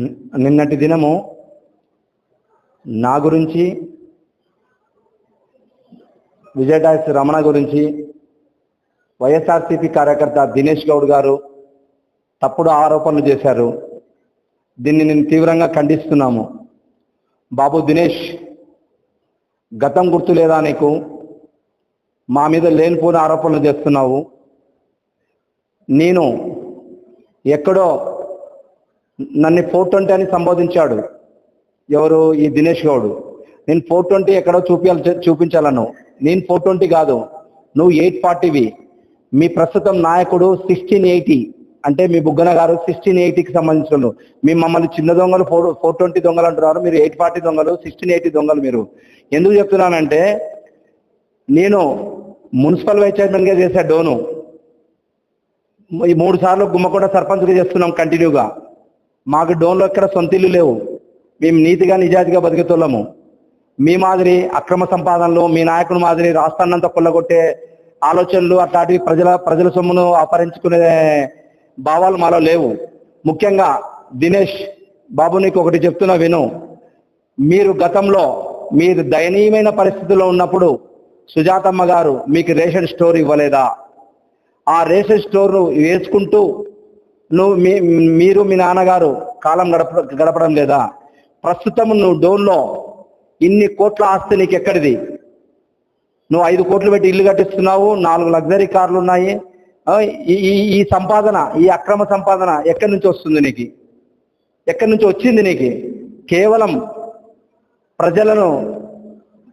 నిన్నటి దినము నా గురించి విజయదాస్ రమణ గురించి వైఎస్ఆర్సీపీ కార్యకర్త దినేష్ గౌడ్ గారు తప్పుడు ఆరోపణలు చేశారు. దీన్ని నేను తీవ్రంగా ఖండిస్తున్నాము. బాబు దినేష్ గతం గుర్తు లేదా నీకు? మా మీద లేనిపోని ఆరోపణలు చేస్తున్నావు. నేను ఎక్కడో నన్ను ఫోర్ ట్వంటీ అని సంబోధించాడు. ఎవరు? ఈ దినేష్ గౌడ్. నేను ఫోర్ ట్వంటీ ఎక్కడో చూపించాలి చూపించాలను. నేను ఫోర్ ట్వంటీ కాదు. నువ్వు ఎయిట్ ఫార్టీవి. మీ ప్రస్తుతం నాయకుడు సిక్స్టీన్ ఎయిటీ. అంటే మీ బుగ్గన గారు సిక్స్టీన్ ఎయిటీకి సంబంధించిన మీ మమ్మల్ని చిన్న దొంగలు ఫోర్ ఫోర్ ట్వంటీ దొంగలు అంటున్నారు. మీరు ఎయిట్ ఫార్టీ దొంగలు సిక్స్టీన్ ఎయిటీ దొంగలు మీరు. ఎందుకు చెప్తున్నానంటే నేను మున్సిపల్ వైస్ చైర్మన్గా చేశా డోను. ఈ మూడు సార్లు గుమ్మకొండ సర్పంచ్గా చేస్తున్నాం కంటిన్యూగా. మాకు డోన్లో ఎక్కడ సొంత ఇల్లు లేవు. మేము నీతిగా నిజాయితీగా బతికేతోళ్ళము మీ మాదిరి అక్రమ సంపాదనలు మీ నాయకుడు మాదిరి రాష్ట్రాన్నంతా కొల్లగొట్టే ఆలోచనలు అట్లాంటివి ప్రజల ప్రజల సొమ్మును అపహరించుకునే భావాలు మాలో లేవు. ముఖ్యంగా దినేష్ బాబు నీకు ఒకటి చెప్తున్నా విను. మీరు గతంలో మీరు దయనీయమైన పరిస్థితుల్లో ఉన్నప్పుడు సుజాతమ్మ గారు మీకు రేషన్ స్టోర్ ఇవ్వలేదా? ఆ రేషన్ స్టోర్ వేసుకుంటూ నువ్వు మీ మీరు మీ నాన్నగారు కాలం గడప గడపడం లేదా? ప్రస్తుతం నువ్వు డోన్లో ఇన్ని కోట్ల ఆస్తి నీకు ఎక్కడిది నువ్వు ఐదు కోట్లు పెట్టి ఇల్లు కట్టిస్తున్నావు నాలుగు లగ్జరీ కార్లు ఉన్నాయి. ఈ ఈ- ఈ సంపాదన ఈ అక్రమ సంపాదన ఎక్కడి నుంచి వస్తుంది నీకు? ఎక్కడి నుంచి వచ్చింది నీకు? కేవలం ప్రజలను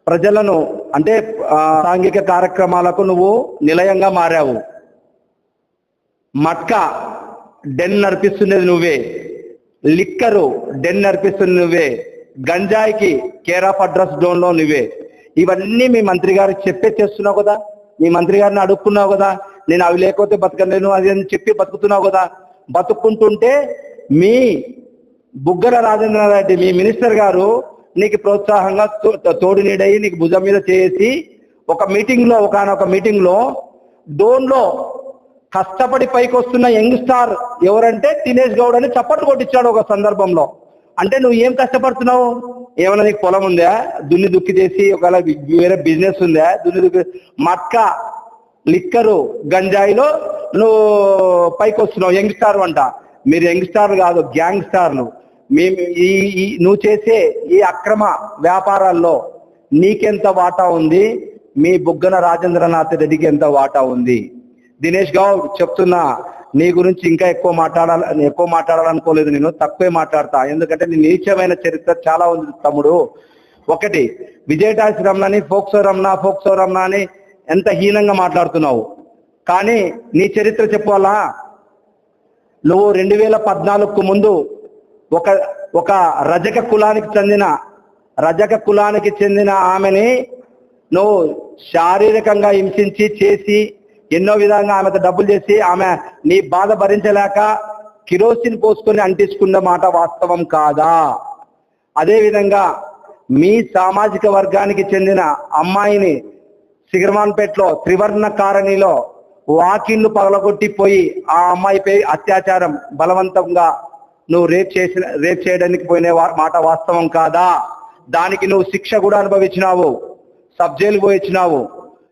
ప్రజలను అంటే సాంఘిక కార్యక్రమాలకు నువ్వు నిలయంగా మారావు. మట్కా డెన్ నడిపిస్తున్నది నువ్వే. లిక్కరు డెన్ నడిపిస్తున్నది నువ్వే. గంజాయికి కేర్ ఆఫ్ అడ్రస్ డోన్లో నువ్వే. ఇవన్నీ మీ మంత్రి గారికి చెప్పే చేస్తున్నావు కదా? మీ మంత్రి గారిని అడుక్కున్నావు కదా? నేను అవి లేకపోతే బతకలేను అది అని చెప్పి బతుకుతున్నావు కదా? బతుకుంటుంటే మీ బుగ్గల రాజేంద్ర రెడ్డి మీ మినిస్టర్ గారు నీకు ప్రోత్సాహంగా తో- తోడు నీడయి నీకు భుజం మీద చేసి ఒక మీటింగ్లో ఒకనొక మీటింగ్లో డోన్లో కష్టపడి పైకి వస్తున్న యంగ్ స్టార్ ఎవరంటే దినేష్ గౌడ్ అని చప్పట్లు కొట్టించాడు ఒక సందర్భంలో. అంటే నువ్వు ఏం కష్టపడుతున్నావు? ఏమైనా నీకు పొలం ఉందా? దున్ని దుక్కి చేసి ఒకవేళ వేరే బిజినెస్ ఉందా? దున్ని దుక్కి మట్కా లిక్కరు గంజాయిలో నువ్వు పైకి వస్తున్నావు యంగ్ స్టార్ అంట. మీరు యంగ్ స్టార్ కాదు గ్యాంగ్ స్టార్లు మేము ఈ ఈ నువ్వు చేసే ఈ అక్రమ వ్యాపారాల్లో నీకెంత వాటా ఉంది? మీ బుగ్గన రాజేంద్రనాథ్ రెడ్డికి ఎంత వాటా ఉంది? దినేష్ గౌడ్ చెప్తున్నా నీ గురించి ఇంకా ఎక్కువ మాట్లాడాలి ఎక్కువ మాట్లాడాలనుకోలేదు నేను తక్కువే మాట్లాడతా. ఎందుకంటే నీ నీచమైన చరిత్ర చాలా ఉంది తమ్ముడు. ఒకటి విజయటాసి రమణని ఫోక్సో రమణ ఫోక్సో రమణ అని ఎంత హీనంగా మాట్లాడుతున్నావు. కానీ నీ చరిత్ర చెప్పాలా? నువ్వు రెండు వేల పద్నాలుగుకు ముందు ఒక ఒక రజక కులానికి చెందిన రజక కులానికి చెందిన ఆమెని నువ్వు శారీరకంగా హింసించి చేసి ఎన్నో విధంగా ఆమెతో డబ్బులు చేసి ఆమె నీ బాధ భరించలేక కిరోసిన్ పోసుకొని అంటించుకున్న మాట వాస్తవం కాదా? అదేవిధంగా మీ సామాజిక వర్గానికి చెందిన అమ్మాయిని సిగర్మాన్పేటలో త్రివర్ణ కారణిలో వాకిన్లు పగలగొట్టిపోయి ఆ అమ్మాయిపై అత్యాచారం బలవంతంగా నువ్వు రేప్ చేసిన రేప్ చేయడానికి పోయిన వా- మాట వాస్తవం కాదా? దానికి నువ్వు శిక్ష కూడా అనుభవించినావు సబ్ జైలు